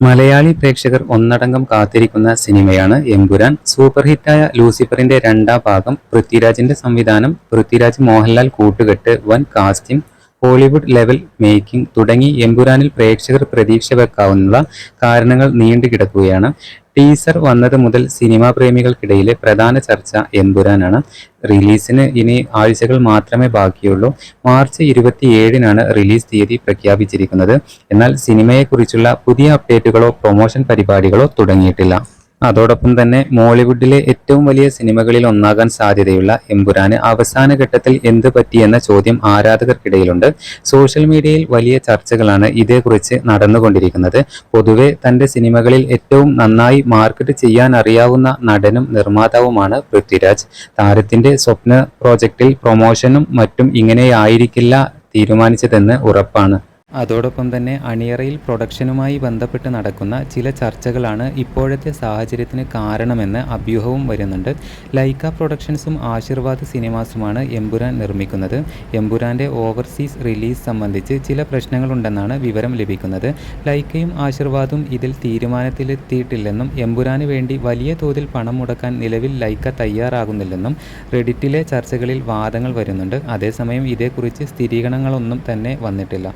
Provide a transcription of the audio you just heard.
മലയാളി പ്രേക്ഷകർ ഒന്നടങ്കം കാത്തിരിക്കുന്ന സിനിമയാണ് എമ്പുരാൻ. സൂപ്പർ ഹിറ്റായ ലൂസിഫറിന്റെ രണ്ടാം ഭാഗം പൃഥ്വിരാജിന്റെ സംവിധാനം പൃഥ്വിരാജ് മോഹൻലാൽ കൂട്ടുകെട്ട് വൻ കാസ്റ്റിംഗ് ഹോളിവുഡ് ലെവൽ മേക്കിംഗ് തുടങ്ങി എമ്പുരാനിൽ പ്രേക്ഷകർ പ്രതീക്ഷ വെക്കാവുന്ന കാരണങ്ങൾ നീണ്ടുകിടക്കുകയാണ് ടീസർ വന്നത് മുതൽ സിനിമാ പ്രേമികൾക്കിടയിലെ പ്രധാന ചർച്ച എമ്പുരാനാണ് റിലീസിന് ഇനി ആഴ്ചകൾ മാത്രമേ ബാക്കിയുള്ളൂ. മാർച്ച് ഇരുപത്തിയേഴിനാണ് റിലീസ് തീയതി പ്രഖ്യാപിച്ചിരിക്കുന്നത്. എന്നാൽ സിനിമയെക്കുറിച്ചുള്ള പുതിയ അപ്ഡേറ്റുകളോ പ്രൊമോഷൻ പരിപാടികളോ തുടങ്ങിയിട്ടില്ല. അതോടൊപ്പം തന്നെ മോളിവുഡിലെ ഏറ്റവും വലിയ സിനിമകളിൽ ഒന്നാകാൻ സാധ്യതയുള്ള എമ്പുരാന് അവസാന ഘട്ടത്തിൽ എന്ത് പറ്റിയെന്ന ചോദ്യം ആരാധകർക്കിടയിലുണ്ട്. സോഷ്യൽ മീഡിയയിൽ വലിയ ചർച്ചകളാണ് ഇതേക്കുറിച്ച് നടന്നുകൊണ്ടിരിക്കുന്നത്. പൊതുവെ തന്റെ സിനിമകളിൽ ഏറ്റവും നന്നായി മാർക്കറ്റ് ചെയ്യാൻ അറിയാവുന്ന നടനും നിർമ്മാതാവുമാണ് പൃഥ്വിരാജ്. താരത്തിന്റെ സ്വപ്ന പ്രോജക്റ്റിൽ പ്രൊമോഷനും മറ്റും ഇങ്ങനെയായിരിക്കില്ല തീരുമാനിച്ചതെന്ന് ഉറപ്പാണ്. അതോടൊപ്പം തന്നെ അണിയറയിൽ പ്രൊഡക്ഷനുമായി ബന്ധപ്പെട്ട് നടക്കുന്ന ചില ചർച്ചകളാണ് ഇപ്പോഴത്തെ സാഹചര്യത്തിന് കാരണമെന്ന് അഭ്യൂഹവും വരുന്നുണ്ട്. ലൈക്ക പ്രൊഡക്ഷൻസും ആശീർവാദ് സിനിമാസുമാണ് എമ്പുരാൻ നിർമ്മിക്കുന്നത്. എംബുരാന്റെ ഓവർസീസ് റിലീസ് സംബന്ധിച്ച് ചില പ്രശ്നങ്ങളുണ്ടെന്നാണ് വിവരം ലഭിക്കുന്നത്. ലൈക്കയും ആശീർവാദും ഇതിൽ തീരുമാനത്തിലെത്തിയിട്ടില്ലെന്നും എമ്പുരാന് വേണ്ടി വലിയ തോതിൽ പണം മുടക്കാൻ നിലവിൽ ലൈക്ക തയ്യാറാകുന്നില്ലെന്നും റെഡിറ്റിലെ ചർച്ചകളിൽ വാദങ്ങൾ വരുന്നുണ്ട്. അതേസമയം ഇതേക്കുറിച്ച് സ്ഥിരീകരണങ്ങളൊന്നും തന്നെ വന്നിട്ടില്ല.